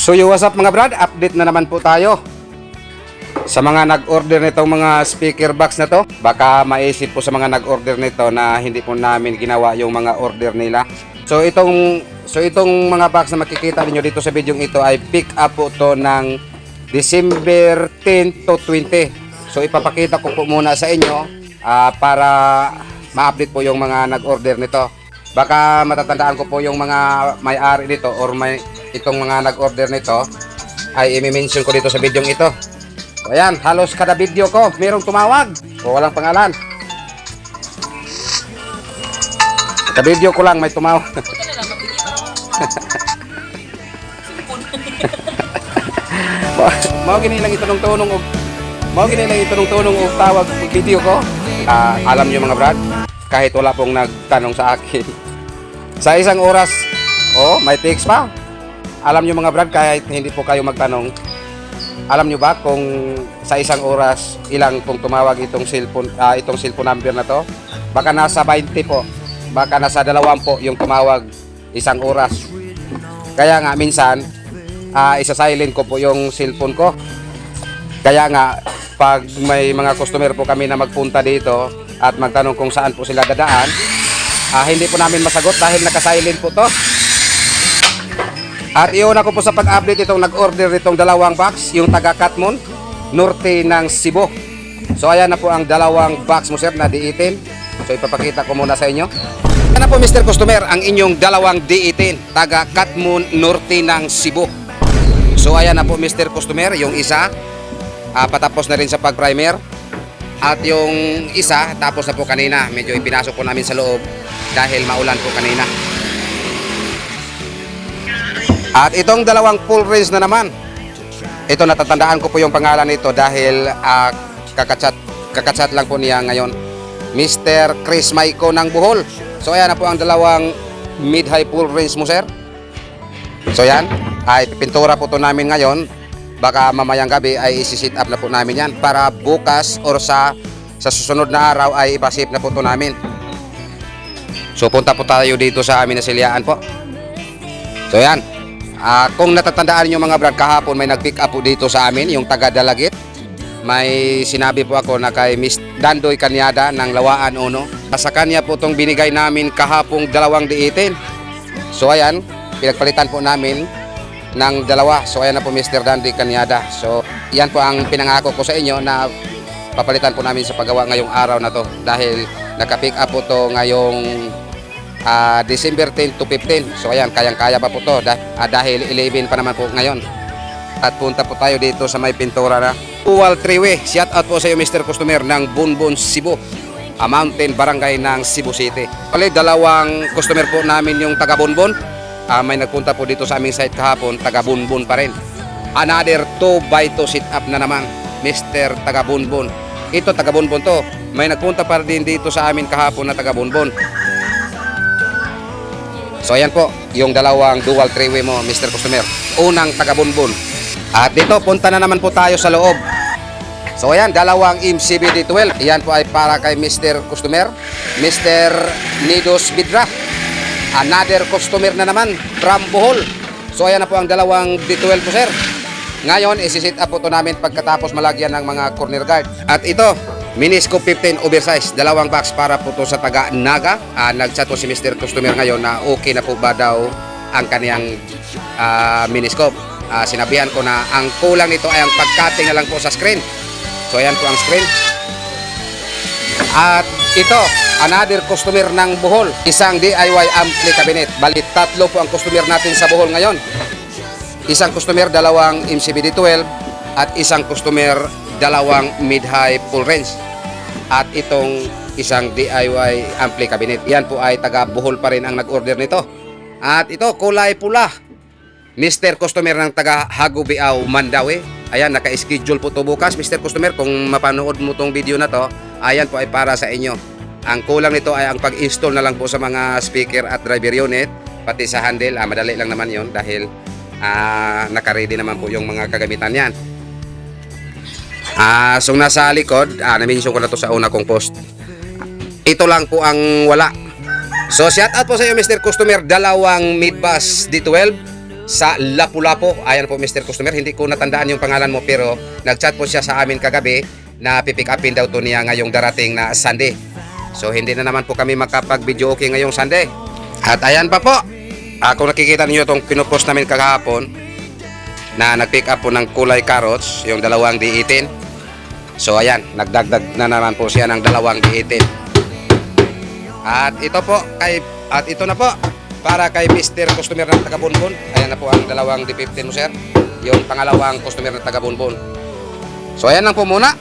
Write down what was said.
So yo, what's up mga brad? Update na naman po tayo. Sa mga nag-order nitong mga speaker box na to, baka maisip po sa mga nag-order nito na hindi po namin ginawa yung mga order nila. So itong so itong mga box na makikita niyo dito sa video ito ay pick up po to ng December 10 to 20. So ipapakita ko po muna sa inyo ah, para ma-update po yung mga nag-order nito. Baka matatandaan ko po yung mga may-ari nito or may itong mga nag-order nito ay i-mention ko dito sa video ito. So ayan, halos kada video ko mayroong tumawag o walang pangalan. Kada video ko lang may tumawag. Mao gini lang itanong tunong og Mao gini lang itanong tunong og tawag video ko. Ah, alam niyo mga brad, kahit wala pong nagtanong sa akin. sa isang oras, oh, may text pa. Alam niyo mga brad, kahit hindi po kayo magtanong, alam niyo ba kung sa isang oras ilang pong tumawag itong cellphone ah, itong cellphone number na to? Baka nasa 20 po. Baka nasa 20 po yung tumawag isang oras. Kaya nga minsan ah, isa-silent ko po yung cellphone ko. Kaya nga pag may mga customer po kami na magpunta dito at magtanong kung saan po sila dadaan, ah, hindi po namin masagot dahil naka-silent po to. At iuna ko po sa pag-update itong nag-order itong dalawang box, yung taga Katmon, norte ng Cebu. So ayan na po ang dalawang box mo sir na D18. So ipapakita ko muna sa inyo. Ayan na po Mr. Customer, ang inyong dalawang D18, taga Katmon, norte ng Cebu. So ayan na po Mr. Customer, yung isa, ah, patapos na rin sa pag-primer. At yung isa, tapos na po kanina. Medyo ipinasok po namin sa loob dahil maulan po kanina. At itong dalawang full range na naman. Ito natatandaan ko po yung pangalan nito dahil ah, kakachat, kakachat lang po niya ngayon. Mr. Chris Maiko ng Bohol. So ayan na po ang dalawang mid-high full range mo sir. So yan, ay pintura po to namin ngayon. Baka mamayang gabi ay isi-sit up na po namin yan para bukas or sa sa susunod na araw ay ipasip na po to namin. So punta po tayo dito sa amin na silyaan po. So yan, Ah, kung natatandaan niyo mga brad, kahapon may nag-pick up po dito sa amin, yung taga Dalagit. May sinabi po ako na kay Miss Dandoy Kanyada ng Lawaan Uno. Sa kanya po itong binigay namin kahapong dalawang diitin. So ayan, pinagpalitan po namin ng dalawa. So ayan na po Mr. Dandoy Kanyada. So yan po ang pinangako ko sa inyo na papalitan po namin sa paggawa ngayong araw na to. Dahil naka-pick up po to ngayong Ah, December 10 to 15. So ayan, kayang-kaya pa po to dah- ah, dahil 11 pa naman po ngayon. At punta po tayo dito sa may pintura na Uwal Triway. Shout out po sa iyo Mr. Customer ng Bunbun, Cebu. A mountain barangay ng Cebu City. Pali, dalawang customer po namin yung taga Bunbun. Ah, may nagpunta po dito sa aming site kahapon, taga Bunbun pa rin. Another 2 by 2 sit up na naman, Mr. taga Bunbun. Ito taga Bunbun to. May nagpunta pa din dito sa amin kahapon na taga Bunbun. So ayan po, yung dalawang dual three-way mo, Mr. Customer. Unang taga-bunbun. At dito, punta na naman po tayo sa loob. So ayan, dalawang MCBD12. Ayan po ay para kay Mr. Customer. Mr. Nidos Bidra. Another customer na naman from Bohol. So ayan na po ang dalawang D12 po sir. Ngayon, isi-sit up po ito namin pagkatapos malagyan ng mga corner guard. At ito, Miniscope 15 oversize, dalawang box para po to sa taga Naga. Ah, nag-chat po si Mr. Customer ngayon na okay na po ba daw ang kaniyang ah, miniscope. Ah, sinabihan ko na ang kulang nito ay ang pagcutting na lang po sa screen. So ayan po ang screen. At ito, another customer ng Bohol, isang DIY ampli cabinet. Bali, tatlo po ang customer natin sa Bohol ngayon. Isang customer, dalawang MCBD12 at isang customer, dalawang mid-high full range. At itong isang DIY ampli cabinet. Yan po ay taga Bohol pa rin ang nag-order nito. At ito, kulay pula. Mr. Customer ng taga Hagubiao, Mandawi. Ayan, naka-schedule po to bukas. Mr. Customer, kung mapanood mo tong video na to, ayan po ay para sa inyo. Ang kulang nito ay ang pag-install na lang po sa mga speaker at driver unit, pati sa handle. Ah, madali lang naman yon dahil ah, naka-ready naman po yung mga kagamitan yan. Ah, so nasa likod, ah, na-mention ko na to sa una kong post. Ito lang po ang wala. So shout out po sa iyo Mr. Customer, dalawang mid-bus D12 sa Lapu-Lapu. Ayan po Mr. Customer, hindi ko natandaan yung pangalan mo pero nagchat po siya sa amin kagabi na pipick upin daw to niya ngayong darating na Sunday. So hindi na naman po kami makapag-video okay ngayong Sunday. At ayan pa po, ako nakikita niyo itong pinupost namin kagahapon na nag-pick up po ng kulay carrots, yung dalawang D18. So ayan, nagdagdag na naman po siya ng dalawang D18. At ito po kay at ito na po para kay Mr. Customer ng taga Bunbun. Ayan na po ang dalawang D15 mo sir. Yung pangalawang customer ng taga Bunbun. So ayan lang po muna.